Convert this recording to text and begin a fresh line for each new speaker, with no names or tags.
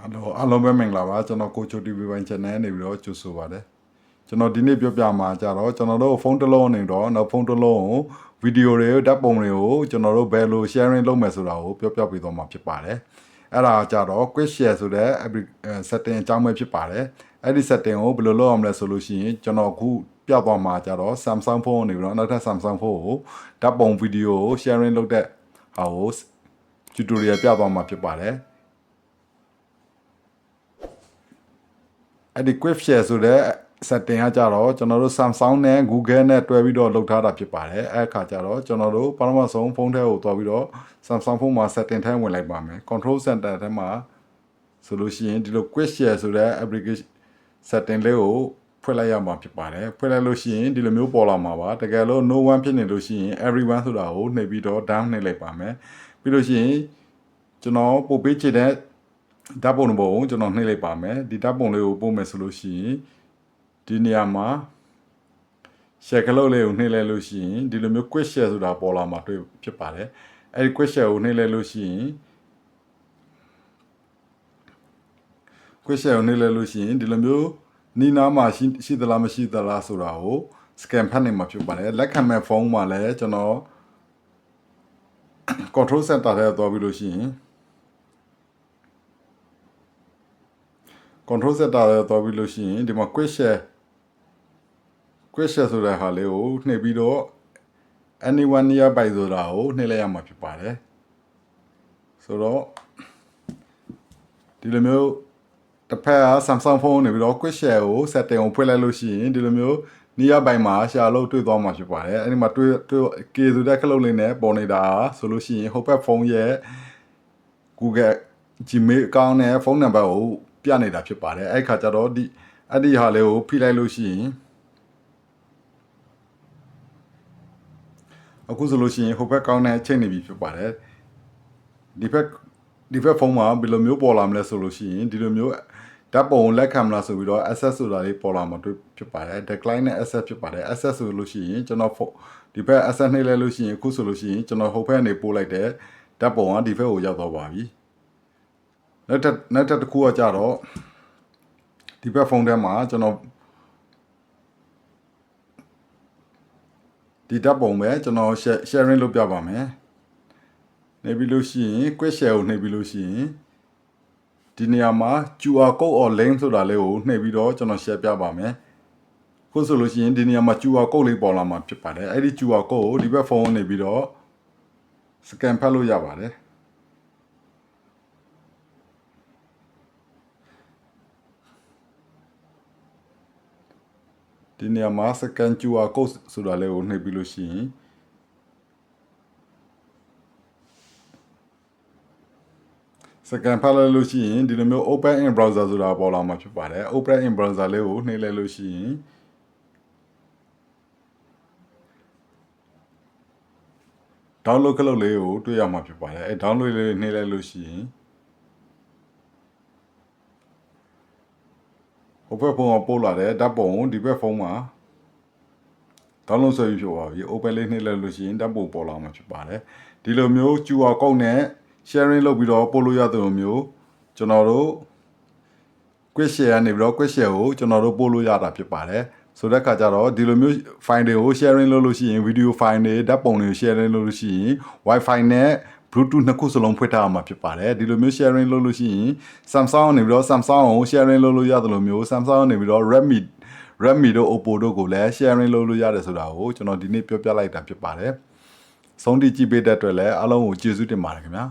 ဟယ်လိုအားလုံးပဲမင်္ဂလာပါကျွန်တော်ကိုချို TV ပိုင်း channel နေပြီးတော့ကြိုဆိုပါရစေကျွန်တော်ဒီနေ့ပြောပြမှာကြတော့ကျွန်တော်တို့ဖုန်းတစ်လုံးနေတော့နောက်ဖုန်းတစ်လုံးကိုဗီဒီယိုတွေဓာတ်ပုံတွေကိုကျွန်တော်တို့ဘယ်လို sharing လုပ်မယ်ဆိုတာကိုပြောပြပေးသွားမှာဖြစ်ပါတယ်အဲ့ဒါကြတော့ quick share ဆိုတဲ့ setting အကြောင်းပဲဖြစ်ပါတယ်အဲ့ဒီ setting ကိုဘယ်လိုလုပ်အောင်လဲဆိုလို့ရှိရင်ကျွန်တော်အခုပြသွားမှာကြတော့ Samsung phone နေပြီးတော့နောက်ထပ် Samsung phone ကိုဓာတ်ပုံဗီဒီယိုကို sharing လုပ်တဲ့ဟာကို tutorial ပြသွားမှာဖြစ်ပါတယ် အဲ့ဒီ quick share ဆိုတဲ့ setting ကကြတော့ကျွန်တော်တို့ Samsung နဲ့ Google နဲ့တွဲပြီးတော့လုပ်ထားတာဖြစ်ပါတယ်အဲ့အခါကျတော့ကျွန်တော်တို့ပထမဆုံးဖုန်းထဲကိုတွားပြီးတော့ Samsung ဖုန်းမှာ setting ထဲဝင်လိုက်ပါမယ် control center ထဲမှာဆိုလို့ရှိရင်ဒီလို quick share ဆိုတဲ့ application setting လေးကိုဖွင့်လိုက်ရမှာဖြစ်ပါတယ်ဖွင့်လိုက်လို့ရှိရင်ဒီလိုမျိုးပေါ်လာမှာပါတကယ်လို့ no one ဖြစ်နေလို့ရှိရင် everyone ဆိုတာကိုနှိပ်ပြီးတော့ down နှိပ်လိုက်ပါမယ်ပြီးလို့ရှိရင်ကျွန်တော်ပို့ပေးချင်တဲ့ ဓာတ်ပုံတစ်ပုံကိုကျွန်တော်နှိပ်လိုက်ပါမယ်ဒီဓာတ်ပုံလေးကိုပို့မယ်ဆိုလို့ရှိရင်ဒီနေရာမှာ share ကလေးလေးကိုနှိပ်လိုက်လို့ရှိရင်ဒီလိုမျိုး quick share ဆိုတာပေါ်လာမှာတွေ့ဖြစ်ပါတယ်အဲဒီ quick share ကိုနှိပ်လိုက်လို့ရှိရင် quick share ကိုနှိပ်လိုက်လို့ရှိရင်ဒီလိုမျိုးနီးနားမှာရှိရှိသလားမရှိသလားဆိုတာကို scan ဖတ်နေမှာဖြစ်ပါတယ်လက်ခံမဲ့ဖုန်းမှာလည်းကျွန်တော် control center ထဲသွားပြီးလို့ရှိရင် control center ထဲသွားပြီးလို့ရှိရင်ဒီမှာ quick share quick share ဆိုတဲ့ဟာလေးကိုနှိပ်ပြီးတော့ anyone nearby ဆိုတာကိုနှိပ်လိုက်ရမှာဖြစ်ပါတယ်ဆိုတော့ဒီလိုမျိုးတစ်ဖက်က Samsung phone နေပြီးတော့ quick share ကို setting ကိုဖွင့်လိုက်လို့ရှိရင်ဒီလိုမျိုး nearby မှာ share လို့တွေ့သွားမှာဖြစ်ပါတယ်အဲ့ဒီမှာတွေ့တွေ့ K ဆိုတဲ့ခလုတ်လေးနဲ့ပေါ်နေတာဆိုလို့ရှိရင်ဟိုဘက်ဖုန်းရဲ့ Google Gmail account နဲ့ဖုန်းနံပါတ်ကို ပြနေတာဖြစ်ပါတယ်အဲ့ခါကျတော့ဒီအဲ့ဒီဟာလေးကိုဖိလိုက်လို့ရှိရင်အခုဆိုလို့ရှိရင်ဟိုဘက်ကောင်းနဲ့ချိန်နေပြီဖြစ်ပါတယ်ဒီဘက်ဒီဘက်ဖုန်းမှာဘယ်လိုမျိုးပေါ်လာမလဲဆိုလို့ရှိရင်ဒီလိုမျိုးဓာတ်ပုံလက်ခံမလားဆိုပြီးတော့ access ဆိုတာလေးပေါ်လာမှာတွေ့ဖြစ်ပါတယ် decline နဲ့ access ဖြစ်ပါတယ် access ဆိုလို့ရှိရင်ကျွန်တော်ဖုန်းဒီဘက် access နှိပ်လိုက်လို့ရှိရင်အခုဆိုလို့ရှိရင်ကျွန်တော်ဟိုဘက်ကနေပို့လိုက်တဲ့ဓာတ်ပုံကဒီဘက်ကိုရောက်သွားပါပြီ နောက်တစ်နောက်တစ်တစ်ခုကကြတော့ဒီဘက်ဖုန်းထဲမှာကျွန်တော်ဒီဓာတ်ပုံပဲကျွန်တော် share sharing လုပ်ပြပါမယ်နေပြီးလို့ရှိရင် quick share ကိုနှိပ်ပြီးလို့ရှိရင်ဒီနေရာမှာ QR code or link ဆိုတာလေးကိုနှိပ်ပြီးတော့ကျွန်တော် share ပြပါမယ်ခုဆိုလို့ရှိရင်ဒီနေရာမှာ QR code လေးပေါ်လာမှာဖြစ်ပါတယ်အဲ့ဒီ QR code ကိုဒီဘက်ဖုန်းကနေပြီးတော့ scan ဖတ်လို့ရပါတယ် ဒီနေရာမှာ scan QR code ဆိုတာလေးကိုနှိပ်ပြီးလို့ရှိရင်စကန်ဖတ်လိုက်လို့ရှိရင်ဒီလိုမျိုး open in browser ဆိုတာပေါ်လာမှာဖြစ်ပါတယ် open in browser လေးကိုနှိပ်လိုက်လို့ရှိရင် download ကလုပ်လေးကိုတွေ့ရမှာဖြစ်ပါတယ်အဲ download လေးနှိပ်လိုက်လို့ရှိရင် ဟိုဘက်ဖုန်းကပို့လာတဲ့ဓာတ်ပုံကိုဒီဘက်ဖုန်းမှာ download ဆွဲပြီးဖြစ်သွားပြီ open လေးနှိပ်လိုက်လို့ရှိရင်ဓာတ်ပုံပေါ်လာမှာဖြစ်ပါတယ်ဒီလိုမျိုး QR code နဲ့ sharing လုပ်ပြီးတော့ပို့လို့ရတဲ့လိုမျိုးကျွန်တော်တို့ quick share ကနေပြီးတော့ quick share ကိုကျွန်တော်တို့ပို့လို့ရတာဖြစ်ပါတယ်ဆိုတဲ့အခါကျတော့ဒီလိုမျိုး file တွေကို sharing လုပ်လို့ရှိရင် video file တွေဓာတ်ပုံတွေကို sharing လုပ်လို့ရှိရင် wifi နဲ့ Bluetooth နှစ်ခုစလုံးဖွင့်ထားအောင်မှာဖြစ်ပါတယ်ဒီလိုမျိုး sharing လုပ်လို့ရှိရင် Samsung ကနေပြီးတော့ Samsung ကို sharing လုပ်လို့ရတယ်လို့မျိုး Samsung ကနေပြီးတော့ Redmi Redmi တို့ Oppo တို့ကိုလည်း sharing လုပ်လို့ရတယ်ဆိုတာကိုကျွန်တော်ဒီနေ့ပြောပြလိုက်တာဖြစ်ပါတယ်ဆုံးဖြတ်ကြည့်ပေးတဲ့အတွက်လည်းအားလုံးကိုကျေးဇူးတင်ပါတယ်ခင်ဗျာ